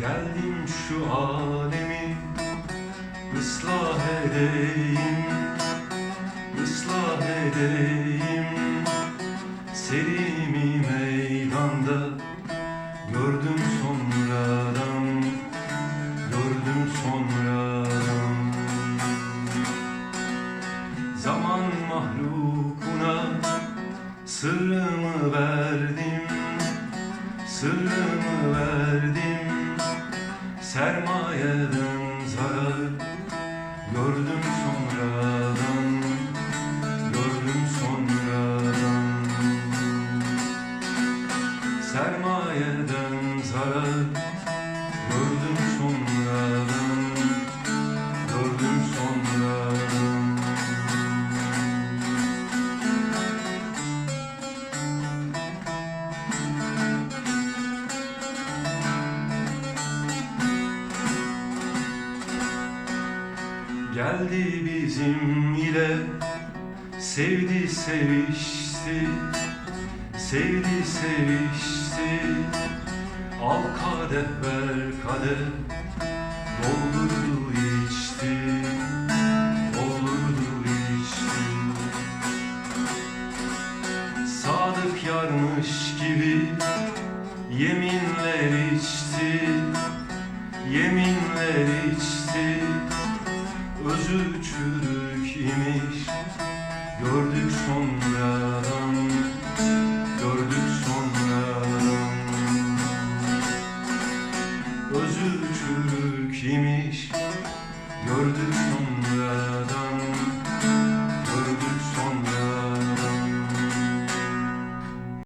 Geldim şu alemi ıslah edeyim ıslah edeyim. Selimi meydanda gördüm sonradan gördüm sonradan. Zaman mahlukuna sırrımı verdim Sırrımı verdim Sermayeden zarar. Gördüm sonradan Gördüm sonradan. Sermayeden zarar Geldi bizim ile Sevdi sevişti Sevdi sevişti. Al kadeh ver kadeh Doldurdu içti Doldurdu içti. Sadık yarmış gibi Yeminler içti Yeminler içti özü çürük imiş Gördük sonradan Gördük sonradan Özü çürük imiş Gördük sonradan